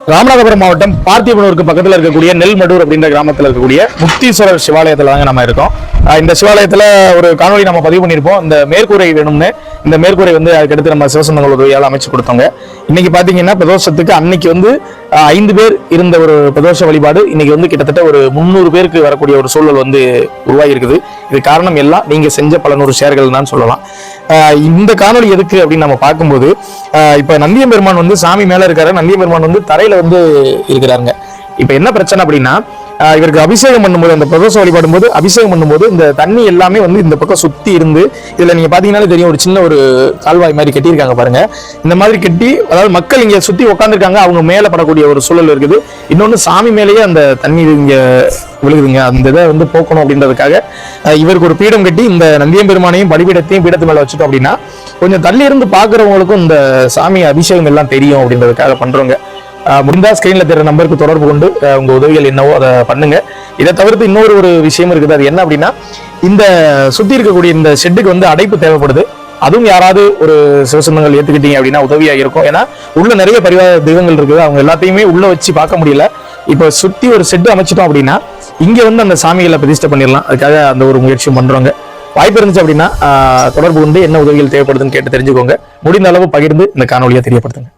ராமநாதபுரம் மாவட்டம் பார்த்திபனூருக்கு பக்கத்தில் இருக்கக்கூடிய நெல்மடூர் அப்படின்ற கிராமத்தில் இருக்கக்கூடிய முக்தீஸ்வரர் சிவாலயத்தில் தாங்க நம்ம இருக்கோம். இந்த சிவாலயத்தில் ஒரு காணொளி நம்ம பதிவு பண்ணியிருப்போம். இந்த மேற்கூரை வேணும்னு. இந்த மேற்கூரை வந்து அதுக்கடுத்து நம்ம சிவசந்தங்கள் உதவியால் அமைச்சு கொடுத்தோங்க இன்னைக்கு பார்த்தீங்கன்னா பிரதோஷத்துக்கு அன்னைக்கு வந்து ஐந்து பேர் இருந்த ஒரு பிரதோஷ வழிபாடு இன்னைக்கு வந்து கிட்டத்தட்ட ஒரு முந்நூறு பேருக்கு வரக்கூடிய ஒரு சூழல் வந்து உருவாகியிருக்குது. இது காரணம் எல்லாம் நீங்கள் செஞ்ச பல நூறு ஷேர்கள் தான் சொல்லலாம். இந்த காணொளி எதுக்கு அப்படின்னு நம்ம பார்க்கும்போது இப்போ இப்ப நந்தியம் பெருமான் வந்து சாமி மேலே இருக்காரு. நந்தியம் பெருமான் வந்து தரையில் வந்து இருக்கிறாருங்க. இப்போ என்ன பிரச்சனை அப்படின்னா இவருக்கு அபிஷேகம் பண்ணும்போது அந்த பிரதோஷ வழிபாடும் போது அபிஷேகம் பண்ணும்போது இந்த தண்ணி எல்லாமே வந்து இந்த பக்கம் சுத்தி இருந்து இதுல நீங்க பாத்தீங்கன்னாலே தெரியும் ஒரு சின்ன ஒரு கால்வாய் மாதிரி கட்டியிருக்காங்க பாருங்க. இந்த மாதிரி கட்டி அதாவது மக்கள் இங்க சுத்தி உட்காந்துருக்காங்க அவங்க மேல படக்கூடிய ஒரு சூழல் இருக்குது. இன்னொன்னு சாமி மேலேயே அந்த தண்ணி இங்க விழுகுதுங்க. அந்த இதை வந்து போக்கணும் அப்படின்றதுக்காக இவருக்கு ஒரு பீடம் கட்டி இந்த நந்தியம் பெருமானையும் பலிபீடத்தையும் பீடத்து மேல வச்சுட்டோம் அப்படின்னா கொஞ்சம் தள்ளி இருந்து பாக்குறவங்களுக்கும் இந்த சாமி அபிஷேகம் எல்லாம் தெரியும் அப்படின்றதுக்காக பண்றோங்க. முடிந்தால் ஸ்க்ரீனில் தெரிகிற நம்பருக்கு தொடர்பு கொண்டு உங்கள் உதவிகள் என்னவோ அதை பண்ணுங்க. இதை தவிர்த்து இன்னொரு ஒரு விஷயம் இருக்குது. அது என்ன அப்படின்னா இந்த சுத்தி இருக்கக்கூடிய இந்த ஷெட்டுக்கு வந்து அடைப்பு தேவைப்படுது. அதுவும் யாராவது ஒரு சிவசந்தங்கள் ஏத்துக்கிட்டீங்க அப்படின்னா உதவியாக இருக்கும். ஏன்னா உள்ள நிறைய பரிவார தெய்வங்கள் இருக்குது. அவங்க எல்லாத்தையுமே உள்ள வச்சு பார்க்க முடியல. இப்போ சுற்றி ஒரு செட்டு அமைச்சிட்டோம் அப்படின்னா இங்கே வந்து அந்த சாமிகளை பிரதிஷ்டை பண்ணிடலாம். அதுக்காக அந்த ஒரு முயற்சியும் பண்ணுறவங்க வாய்ப்பு இருந்துச்சு அப்படின்னா தொடர்பு கொண்டு என்ன உதவிகள் தேவைப்படுதுன்னு கேட்டு தெரிஞ்சுக்கோங்க. முடிந்த அளவு பகிர்ந்து இந்த காணொலியை தெரியப்படுத்துங்க.